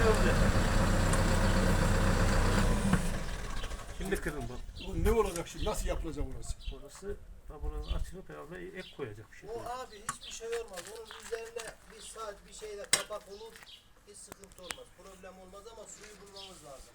kırıldı. Şimdi kırıldı. Bu ne olacak şimdi? Nasıl yapılacak burası? Orası tabanın açılıp herhalde ek koyacak bir şey. O abi hiçbir şey olmaz. Onun üzerine bir saat bir şeyle kapak olur. Hiç sıkıntı olmaz. Problem olmaz ama suyu bulmamız lazım.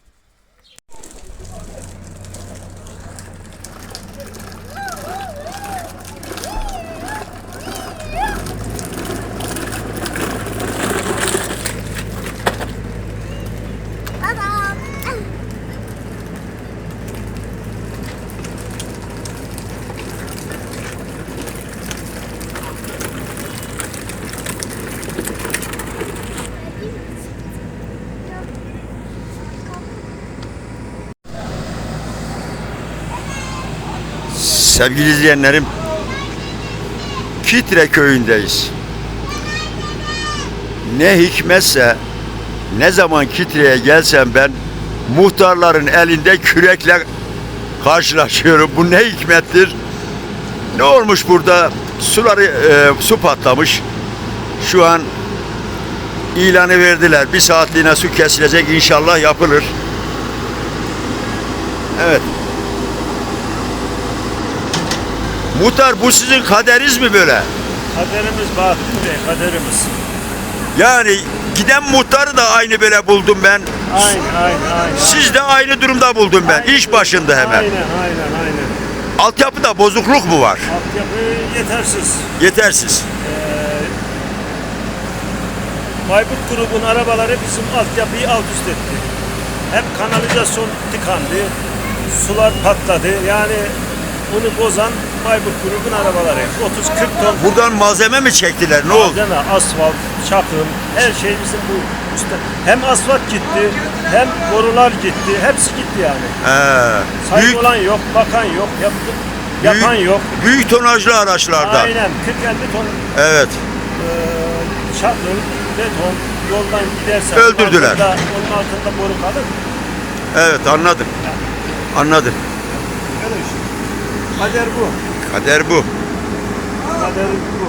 Sevgili izleyenlerim, Kitre köyündeyiz. Ne hikmetse ne zaman Kitre'ye gelsem ben muhtarların elinde kürekle karşılaşıyorum. Bu ne hikmettir? Ne olmuş burada? Suları e, su patlamış. Şu an ilanı verdiler. Bir saatliğine su kesilecek inşallah yapılır. Evet. Muhtar bu sizin kaderiniz mi böyle? Kaderimiz Bahattin Bey, kaderimiz. Yani giden muhtarı da aynı böyle buldum ben. Aynen, aynen, aynen. Siz de aynı durumda buldum ben. İş başında hemen. Aynen, aynen, aynen. Altyapıda bozukluk mu var? Altyapı yetersiz. Yetersiz. Bayburt grubun arabaları bizim altyapıyı alt üst etti. Hem kanalizasyon tıkandı, sular patladı. Yani bunu bozan Bayburt grubun arabaları. 30-40 ton Buradan malzeme mi çektiler? Ne oldu? malzeme, asfalt, çakıl, her şey bizim bu üstte. Hem asfalt gitti, hem borular gitti, hepsi gitti yani. He. Sahip Büyük, olan yok, bakan yok, yap, yapan büyük, yok. büyük tonajlı araçlarda. Aynen 40-50 ton Evet. e, çakıl, beton yoldan gidersen Öldürdüler. Altında, onun altında boru kalır. Evet anladım. Anladım. Öyle işte. Kader bu. Kader bu. Kader bu.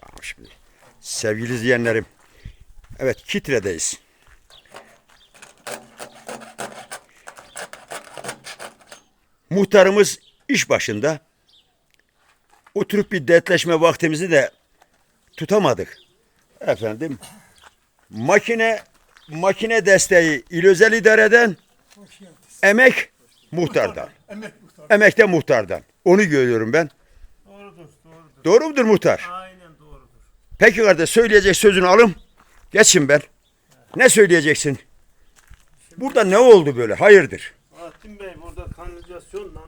Tamam şimdi. Sevgili izleyenlerim. Evet Kitre'deyiz. Muhtarımız iş başında. Oturup bir dertleşme vaktimizi de tutamadık. Efendim makine makine desteği il özel idareden emek muhtardan. Emek muhtar. Emekte muhtardan. Onu görüyorum ben. Doğrudur, doğrudur. Doğru mudur muhtar? Aynen doğrudur. Peki kardeş söyleyecek sözünü alım. Geçin ben. Ne söyleyeceksin? Burada ne oldu böyle? Hayırdır? Bahattin Bey burada kanalizasyonla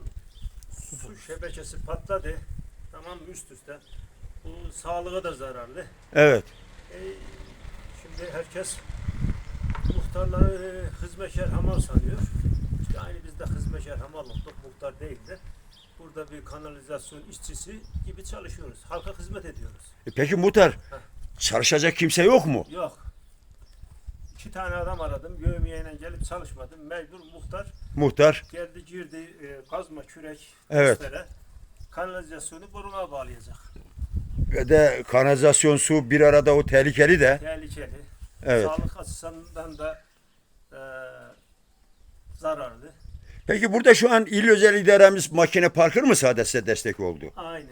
su şebekesi patladı. Tamam mı? üst üste. Bu sağlığa da zararlı. Evet. E, şimdi herkes muhtarları e, hizmetkar hamal sanıyor. Aynı biz de hizmetkar hamal olduk. Muhtar değil de. Burada bir kanalizasyon işçisi gibi çalışıyoruz. Halka hizmet ediyoruz. E peki muhtar çalışacak kimse yok mu? Yok. İki tane adam aradım. Yövmiyeyle gelip çalışmadım. Mecbur muhtar Muhtar. geldi girdi e, kazma kürek Evet. testere, kanalizasyonu boruğa bağlayacak. Ve de kanalizasyon su bir arada o tehlikeli de. Tehlikeli. Evet. Sağlık açısından da e, zararlı. Peki burada şu an il özel idaremiz makine parkır mı sadece destek oldu? Aynen.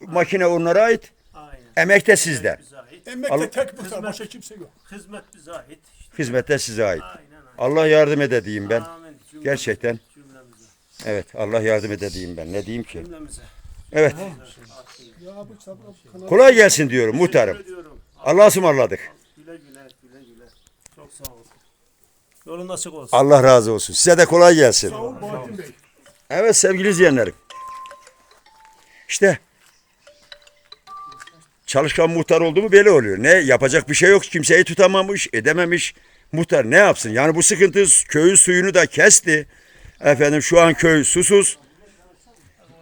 Makine onlara ait. Aynen. Emek de sizde. Emek bize ait. Emekte Al- tek muhtar. Hizmet. Başka kimse yok. Hizmet bize ait. İşte, Hizmette size ait. aynen aynen. Allah yardım ede diyeyim ben. Amin. Gerçekten. Cümlemize. Evet Allah yardım ede diyeyim ben. Ne diyeyim ki? Cümlemize. Evet. Ya bu sabah kanal. Kolay gelsin diyorum muhtarım. Teşekkür ediyorum. Allah'a ısmarladık. Güle güle güle güle. Çok sağ olun. Yolun açık olsun. Allah razı olsun. Size de kolay gelsin. Sağ ol Bahattin Bey. Evet sevgili izleyenlerim. İşte çalışkan muhtar oldu mu böyle oluyor. Ne yapacak bir şey yok. Kimseyi tutamamış, edememiş. Muhtar ne yapsın? Yani bu sıkıntı köyün suyunu da kesti. Efendim şu an köy susuz.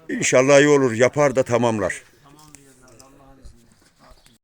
İnşallah iyi olur. Yapar da tamamlar.